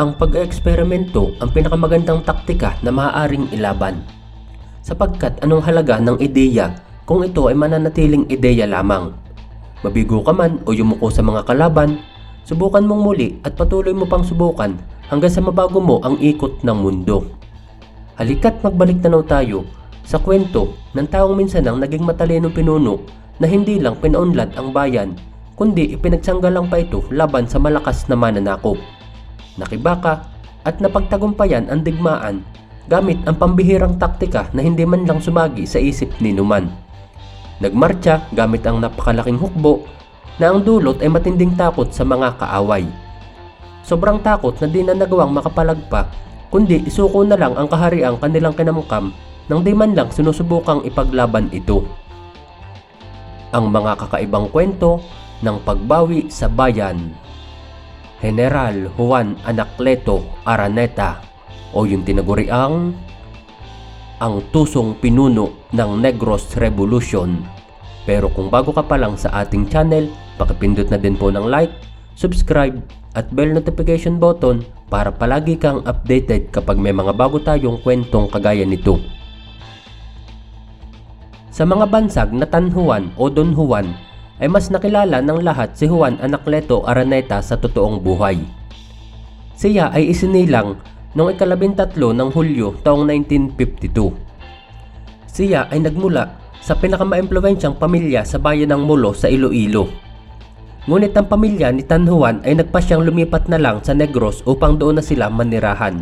Ang pag-eksperimento ang pinakamagandang taktika na maaaring ilaban. Sapagkat anong halaga ng ideya kung ito ay mananatiling ideya lamang? Mabigo ka man o yumuko sa mga kalaban, subukan mong muli at patuloy mo pang subukan hanggang sa mabago mo ang ikot ng mundo. Halika't magbalik tanaw tayo sa kwento ng taong minsan ang naging matalinong pinuno na hindi lang pinaunlad ang bayan kundi ipinagsanggalang pa ito laban sa malakas na mananakop. Nakibaka at napagtagumpayan ang digmaan gamit ang pambihirang taktika na hindi man lang sumagi sa isip ni Numan. Nagmarcha gamit ang napakalaking hukbo na ang dulot ay matinding takot sa mga kaaway. Sobrang takot na di na nagawang makapalagpa kundi isuko na lang ang kahariang kanilang kinamukam nang di man lang sinusubukang ipaglaban ito. Ang mga kakaibang kwento ng pagbawi sa bayan. General Juan Anacleto Araneta o yung tinaguriang ang tusong pinuno ng Negros Revolution. Pero kung bago ka pa lang sa ating channel, pakipindot na din po ng like, subscribe at bell notification button para palagi kang updated kapag may mga bago tayong kwentong kagaya nito. Sa mga bansag na Tan o Don Juan ay mas nakilala ng lahat si Juan Anacleto Araneta sa totoong buhay. Siya ay isinilang noong ikalabintatlo ng Hulyo taong 1952. Siya ay nagmula sa pinakamaimpluwensyang pamilya sa bayan ng Molo sa Iloilo. Ngunit ang pamilya ni Tan Juan ay nagpasyang lumipat na lang sa Negros upang doon na sila manirahan.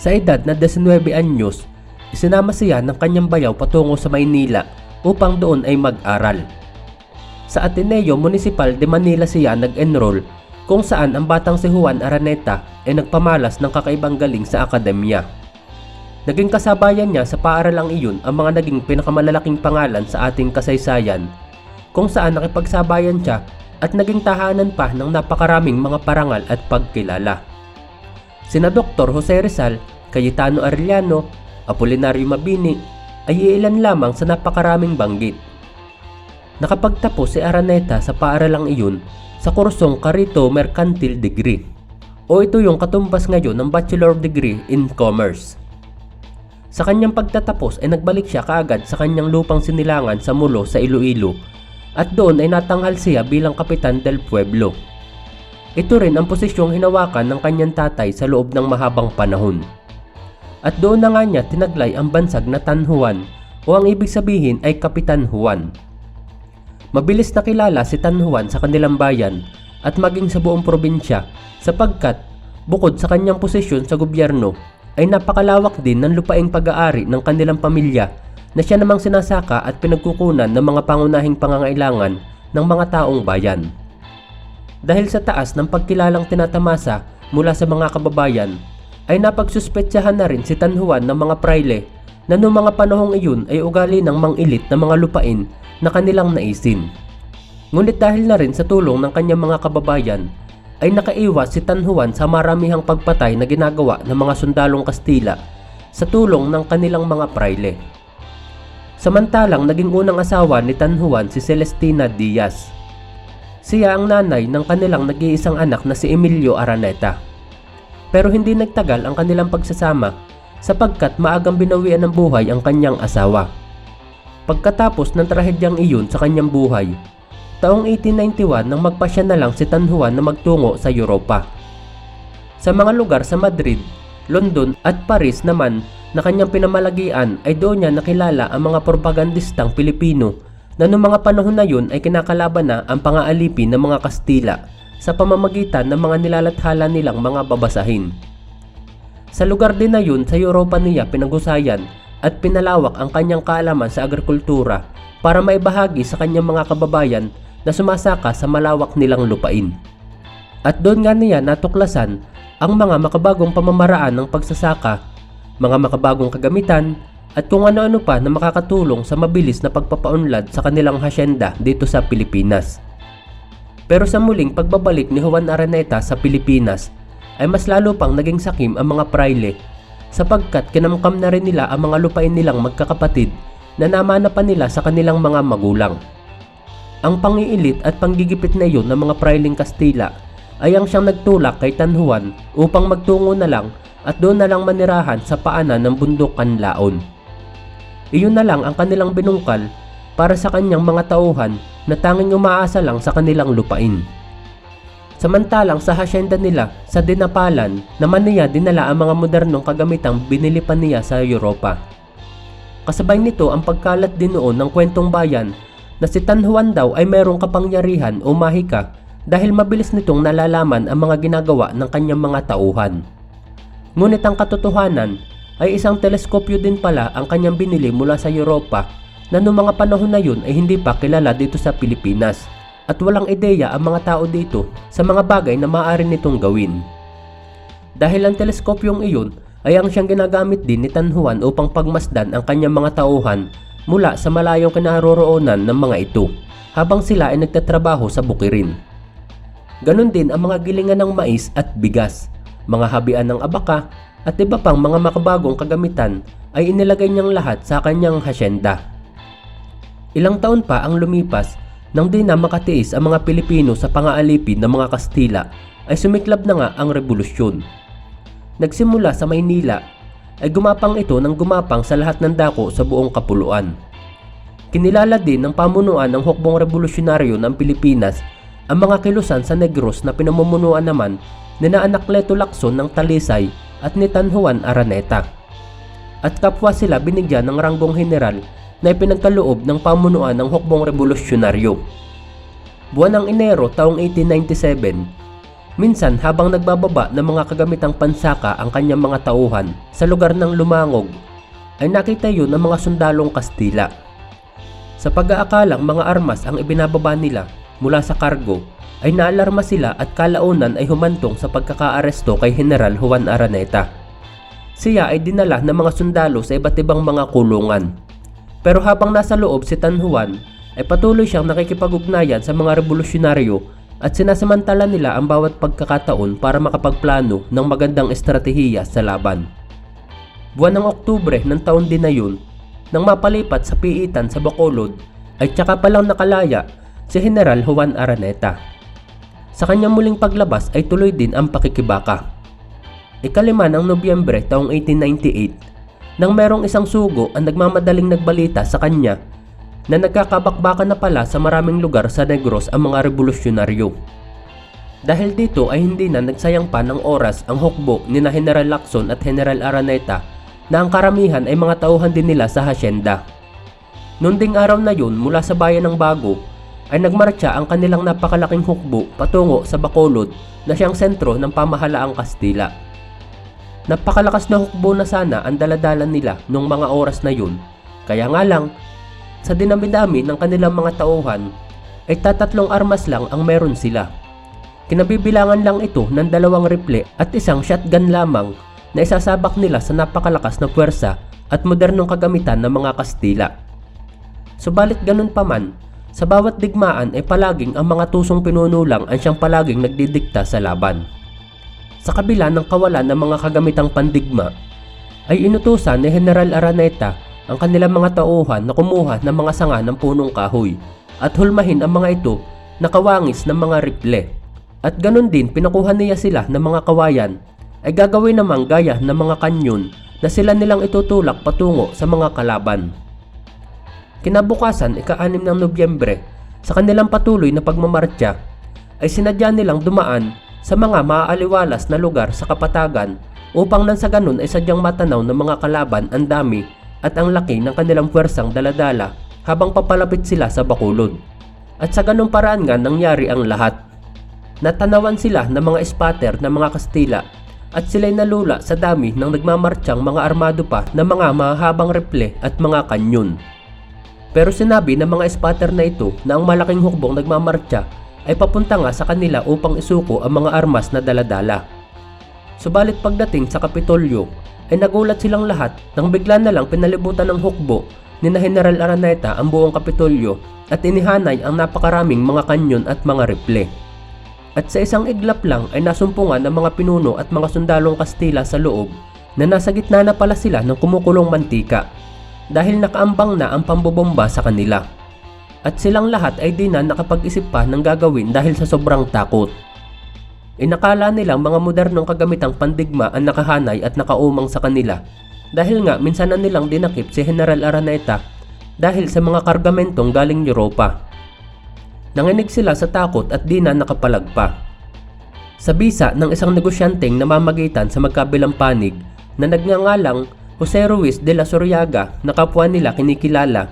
Sa edad na 19 anyos, isinama siya ng kanyang bayaw patungo sa Maynila upang doon ay mag-aral. Sa Ateneo Municipal de Manila siya nag-enroll kung saan ang batang si Juan Araneta ay nagpamalas ng kakaibang galing sa akademya. Naging kasabayan niya sa paaralang iyon ang mga naging pinakamalalaking pangalan sa ating kasaysayan kung saan nakipagsabayan siya at naging tahanan pa ng napakaraming mga parangal at pagkilala. Sina Dr. Jose Rizal, Cayetano Arellano, Apolinario Mabini ay iilan lamang sa napakaraming banggit. Nakapagtapos si Araneta sa paaralang iyon sa kursong Carito Mercantile Degree o ito yung katumbas ngayon ng Bachelor Degree in Commerce. Sa kanyang pagtatapos ay nagbalik siya kaagad sa kanyang lupang sinilangan sa Mulo sa Iloilo at doon ay natanghal siya bilang kapitan del pueblo. Ito rin ang posisyong hinawakan ng kanyang tatay sa loob ng mahabang panahon. At doon na nga niya tinaglay ang bansag na Tan Juan o ang ibig sabihin ay Kapitan Juan. Mabilis na kilala si Tan Juan sa kanilang bayan at maging sa buong probinsya sapagkat bukod sa kanyang posisyon sa gobyerno ay napakalawak din ng lupaing pag-aari ng kanilang pamilya na siya namang sinasaka at pinagkukunan ng mga pangunahing pangangailangan ng mga taong bayan. Dahil sa taas ng pagkilalang tinatamasa mula sa mga kababayan, ay napagsuspetsahan na rin si Tan Juan ng mga praile na noong mga panahong iyon ay ugali ng mangilit na mga lupain na kanilang naisin. Ngunit dahil na rin sa tulong ng kanyang mga kababayan, ay nakaiwas si Tan Juan sa maramihang pagpatay na ginagawa ng mga sundalong Kastila sa tulong ng kanilang mga praile. Samantalang naging unang asawa ni Tan Juan si Celestina Diaz. Siya ang nanay ng kanilang nag-iisang anak na si Emilio Araneta. Pero hindi nagtagal ang kanilang pagsasama sapagkat maagang binawian ng buhay ang kanyang asawa. Pagkatapos ng trahedyang iyon sa kanyang buhay, taong 1891 nang magpasya na lang si Tan Juan na magtungo sa Europa. Sa mga lugar sa Madrid, London at Paris naman na kanyang pinamalagian ay doon niya nakilala ang mga propagandistang Pilipino na noong mga panahon na yun ay kinakalaban na ang pangaalipin ng mga Kastila sa pamamagitan ng mga nilalathala nilang mga babasahin. Sa lugar din na yun sa Europa niya pinagusayan at pinalawak ang kanyang kaalaman sa agrikultura para maibahagi sa kanyang mga kababayan na sumasaka sa malawak nilang lupain. At doon nga niya natuklasan ang mga makabagong pamamaraan ng pagsasaka, mga makabagong kagamitan, at kung ano-ano pa na makakatulong sa mabilis na pagpapaunlad sa kanilang hasyenda dito sa Pilipinas. Pero sa muling pagbabalik ni Juan Araneta sa Pilipinas ay mas lalo pang naging sakim ang mga praile sapagkat kinamkam na rin nila ang mga lupain nilang magkakapatid na namana pa nila sa kanilang mga magulang. Ang pangiilit at panggigipit na iyon ng mga prailing Kastila ay ang siyang nagtulak kay Tan Juan upang magtungo na lang at doon na lang manirahan sa paanan ng bundok Kanlaon. Iyon na lang ang kanilang binungkal para sa kanyang mga tauhan na tanging umaasa lang sa kanilang lupain. Samantalang sa hasyenda nila sa Dinapalan naman niya dinala ang mga modernong kagamitang binili pa niya sa Europa. Kasabay nito ang pagkalat din noon ng kwentong bayan na si Tan Juan daw ay mayroong kapangyarihan o mahika dahil mabilis nitong nalalaman ang mga ginagawa ng kanyang mga tauhan. Ngunit ang katotohanan ay isang teleskopyo din pala ang kanyang binili mula sa Europa na noong mga panahon na yun ay hindi pa kilala dito sa Pilipinas at walang ideya ang mga tao dito sa mga bagay na maaari nitong gawin. Dahil ang teleskopyong iyon ay ang siyang ginagamit din ni Tan Juan upang pagmasdan ang kanyang mga tauhan mula sa malayong kinaroroonan ng mga ito habang sila ay nagtatrabaho sa bukirin. Ganon din ang mga gilingan ng mais at bigas, mga habian ng abaka at iba pang mga makabagong kagamitan ay inilagay niyang lahat sa kanyang hasyenda. Ilang taon pa ang lumipas nang di na makatiis ang mga Pilipino sa pangaalipin ng mga Kastila ay sumiklab na nga ang revolusyon. Nagsimula sa Maynila ay gumapang ito ng gumapang sa lahat ng dako sa buong kapuluan. Kinilala din ng pamunuan ng hukbong revolusyonaryo ng Pilipinas ang mga kilusan sa Negros na pinamumunuan naman ni na Anacleto Lacson ng Talisay at ni Tan Juan Araneta. At kapwa sila binigyan ng ranggong general na ipinagkaloob ng pamunuan ng hukbong revolusyonaryo. Buwan ng Enero taong 1897, minsan habang nagbababa ng mga kagamitang pansaka ang kanyang mga tauhan sa lugar ng Lumangog, ay nakita yun ng mga sundalong Kastila. Sa pag-aakalang mga armas ang ibinababa nila mula sa kargo, ay naalarma sila at kalaunan ay humantong sa pagkakaaresto kay General Juan Araneta. Siya ay dinala ng mga sundalo sa iba't ibang mga kulungan pero habang nasa loob si Tan Juan, ay patuloy siyang nakikipag-ugnayan sa mga revolusyonaryo at sinasamantala nila ang bawat pagkakataon para makapagplano ng magandang estratehiya sa laban. Buwan ng Oktubre ng taon din na yun, nang mapalipat sa piitan sa Bacolod, ay tsaka palang nakalaya si General Juan Araneta. Sa kanyang muling paglabas ay tuloy din ang pakikibaka. Ikalima ng Nobyembre taong 1898, nang merong isang sugo ang nagmamadaling nagbalita sa kanya na nagkakabakbakan na pala sa maraming lugar sa Negros ang mga revolusyonaryo. Dahil dito ay hindi na nagsayang pa ng oras ang hukbo ni na General Lacson at General Araneta na ang karamihan ay mga tauhan din nila sa hasyenda. Noong ding araw na yun mula sa bayan ng Bago ay nagmarcha ang kanilang napakalaking hukbo patungo sa Bacolod na siyang sentro ng pamahalaang Kastila. Napakalakas na hukbo na sana ang daladalan nila nung mga oras na yun. Kaya nga lang, sa dinami-dami ng kanilang mga tauhan, ay tatatlong armas lang ang meron sila. Kinabibilangan lang ito ng dalawang rifle at isang shotgun lamang na isasabak nila sa napakalakas na puwersa at modernong kagamitan ng mga Kastila. Subalit ganun pa man, sa bawat digmaan ay palaging ang mga tusong pinuno lang ang siyang palaging nagdidikta sa laban. Sa kabila ng kawalan ng mga kagamitang pandigma, ay inutusan ni General Araneta ang kanilang mga tauhan na kumuha ng mga sanga ng punong kahoy at hulmahin ang mga ito na kawangis ng mga riple. At ganun din pinakuha niya sila ng mga kawayan ay gagawin namang gaya ng mga kanyon na sila nilang itutulak patungo sa mga kalaban. Kinabukasan, ika-6 ng Nobyembre, sa kanilang patuloy na pagmamartya, ay sinadya nilang dumaan sa mga maaaliwalas na lugar sa kapatagan upang nang sa ganun ay sadyang matanaw ng mga kalaban ang dami at ang laki ng kanilang puwersang daladala habang papalapit sila sa Bakulod. At sa ganung paraan nga nangyari ang lahat. Natanawan sila ng mga spatter ng mga Kastila at sila'y nalula sa dami ng nagmamartsyang mga armado pa na mga mahabang reple at mga kanyon. Pero sinabi ng mga spatter na ito na ang malaking hukbong nagmamartya ay papunta nga sa kanila upang isuko ang mga armas na daladala. Subalit pagdating sa Kapitolyo ay nagulat silang lahat nang bigla na lang pinalibutan ng hukbo ni na General Araneta ang buong Kapitolyo at inihanay ang napakaraming mga kanyon at mga riple. At sa isang iglap lang ay nasumpungan ng mga pinuno at mga sundalong Kastila sa loob na nasa gitna na pala sila ng kumukulong mantika dahil nakaambang na ang pambobomba sa kanila at silang lahat ay di na nakapag-isip pa ng gagawin dahil sa sobrang takot. inakala nilang mga modernong kagamitang pandigma ang nakahanay at nakaumang sa kanila dahil nga minsan na nilang dinakip si General Araneta dahil sa mga kargamentong galing Europa. Nanginig sila sa takot at di na nakapalagpa. Sa bisa ng isang negosyanteng namamagitan sa magkabilang panig na nagngangalang Jose Ruiz de la Soriaga na kapwa nila kinikilala,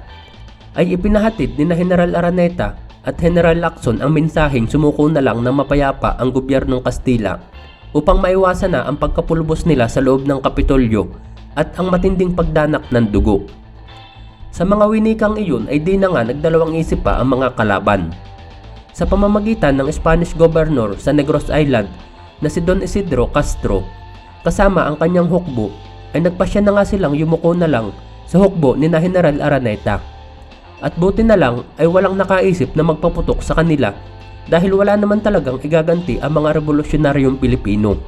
ay ipinahatid ni na General Araneta at General Lacson ang mensaheng sumuko na lang ng mapayapa ang gobyernong Kastila upang maiwasan na ang pagkapulbos nila sa loob ng Kapitolyo at ang matinding pagdanak ng dugo. Sa mga winikang iyon ay di na nga nagdalawang isip pa ang mga kalaban. Sa pamamagitan ng Spanish governor sa Negros Island na si Don Isidro Castro, kasama ang kanyang hukbo, ay nagpasya na nga silang yumuko na lang sa hukbo ni na General Araneta. At buti na lang ay walang nakaisip na magpaputok sa kanila dahil wala naman talagang igaganti ang mga revolusyonaryong Pilipino.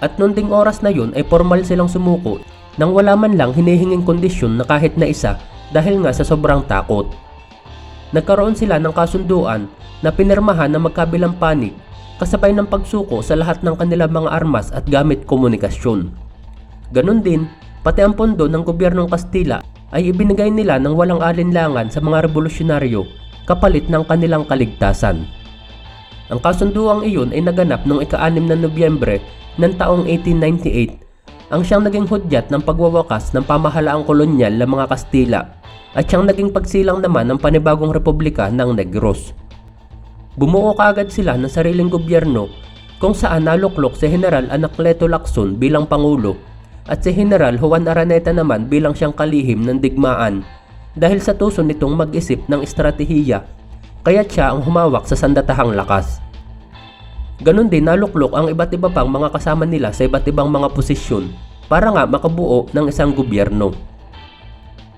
At noong ding oras na yun ay formal silang sumuko nang wala man lang hinihinging kondisyon na kahit na isa dahil nga sa sobrang takot. Nagkaroon sila ng kasunduan na pinirmahan ng magkabilang panig kasabay ng pagsuko sa lahat ng kanilang mga armas at gamit komunikasyon. Ganon din, pati ang pondo ng gobyernong Kastila ay ibinigay nila ng walang alinlangan sa mga revolusyonaryo kapalit ng kanilang kaligtasan. Ang kasunduang iyon ay naganap noong ika-6 na Nobyembre ng taong 1898 ang siyang naging hudyat ng pagwawakas ng pamahalaang kolonyal ng mga Kastila at siyang naging pagsilang naman ng panibagong republika ng Negros. Bumuo kaagad sila ng sariling gobyerno kung saan naluklok si General Anacleto Lacson bilang Pangulo at si General Juan Araneta naman bilang siyang kalihim ng digmaan dahil sa tuso nitong mag-isip ng estratehiya kaya't siya ang humawak sa sandatahang lakas. Ganon din naluklok ang iba't iba pang mga kasama nila sa iba't ibang mga posisyon para nga makabuo ng isang gobyerno.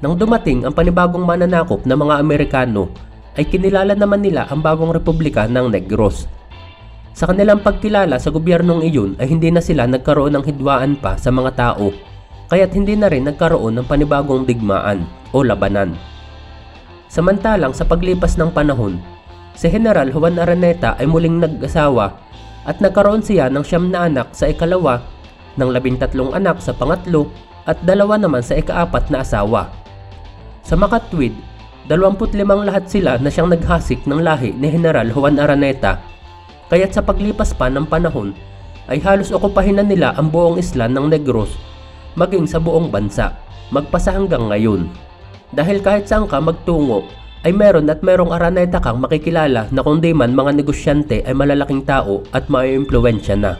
Nang dumating ang panibagong mananakop ng mga Amerikano, ay kinilala naman nila ang bagong republika ng Negros. Sa kanilang pagkilala sa gobyernong iyon ay hindi na sila nagkaroon ng hidwaan pa sa mga tao, kaya't hindi na rin nagkaroon ng panibagong digmaan o labanan. Samantalang sa paglipas ng panahon, si General Juan Araneta ay muling nag-asawa at nagkaroon siya ng siyam na anak sa ikalawa, ng labintatlong anak sa pangatlo at dalawa naman sa ikaapat na asawa. Sa makatwid, 25 lahat sila na siyang naghasik ng lahi ni General Juan Araneta. Kaya't sa paglipas pa ng panahon, ay halos okupahin na nila ang buong isla ng Negros maging sa buong bansa, magpasa hanggang ngayon. Dahil kahit saan ka magtungo, ay meron at merong Araneta kang makikilala na kundi man mga negosyante ay malalaking tao at maiimpluwensya na.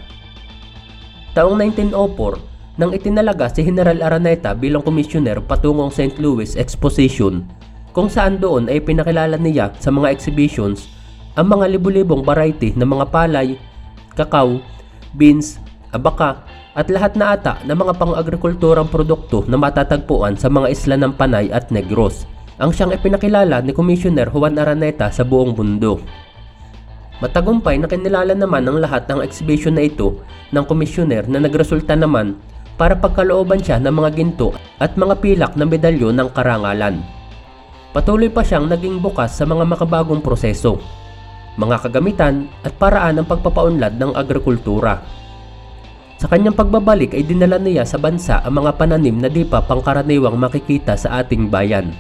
Taong 1904, nang itinalaga si General Araneta bilang komisyoner patungong St. Louis Exposition, kung saan doon ay pinakilala niya sa mga exhibitions ang mga libu-libong variety ng mga palay, kakao, beans, abaka, at lahat na ata ng mga pang-agrikulturang produkto na matatagpuan sa mga isla ng Panay at Negros, ang siyang ipinakilala ni Commissioner Juan Araneta sa buong mundo. Matagumpay na kinilala naman ng lahat ng exhibition na ito ng komisyoner na nagresulta naman para pagkalooban siya ng mga ginto at mga pilak na medalyo ng karangalan. Patuloy pa siyang naging bukas sa mga makabagong proseso, mga kagamitan at paraan ng pagpapaunlad ng agrikultura. Sa kanyang pagbabalik ay dinala niya sa bansa ang mga pananim na di pa pangkaraniwang makikita sa ating bayan.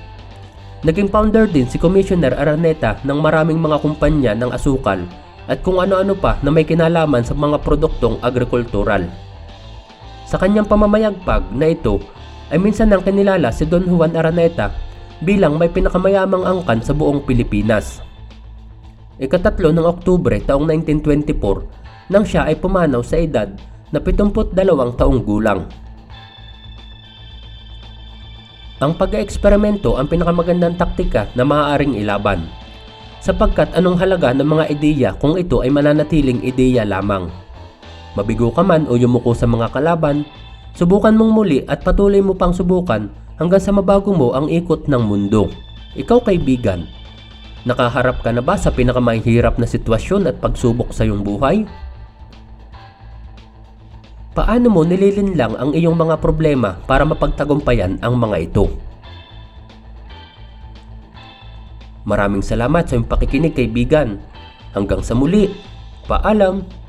Naging founder din si Commissioner Araneta ng maraming mga kumpanya ng asukal at kung ano-ano pa na may kinalaman sa mga produktong agrikultural. Sa kanyang pamamayagpag na ito ay minsan nang kinilala si Don Juan Araneta bilang may pinakamayamang angkan sa buong Pilipinas. Ikatatlo ng Oktubre taong 1924 nang siya ay pumanaw sa edad na 72 taong gulang. Ang pag-eeksperimento ang pinakamagandang taktika na maaaring ilaban. Sapagkat anong halaga ng mga ideya kung ito ay mananatiling ideya lamang. Mabigo ka man o yumuko sa mga kalaban, subukan mong muli at patuloy mo pang subukan hanggang sa mabago mo ang ikot ng mundo. Ikaw kaibigan, nakaharap ka na ba sa pinakamahirap na sitwasyon at pagsubok sa iyong buhay? Paano mo nililinlang ang iyong mga problema para mapagtagumpayan ang mga ito? Maraming salamat sa iyong pakikinig kaibigan. Hanggang sa muli. Paalam!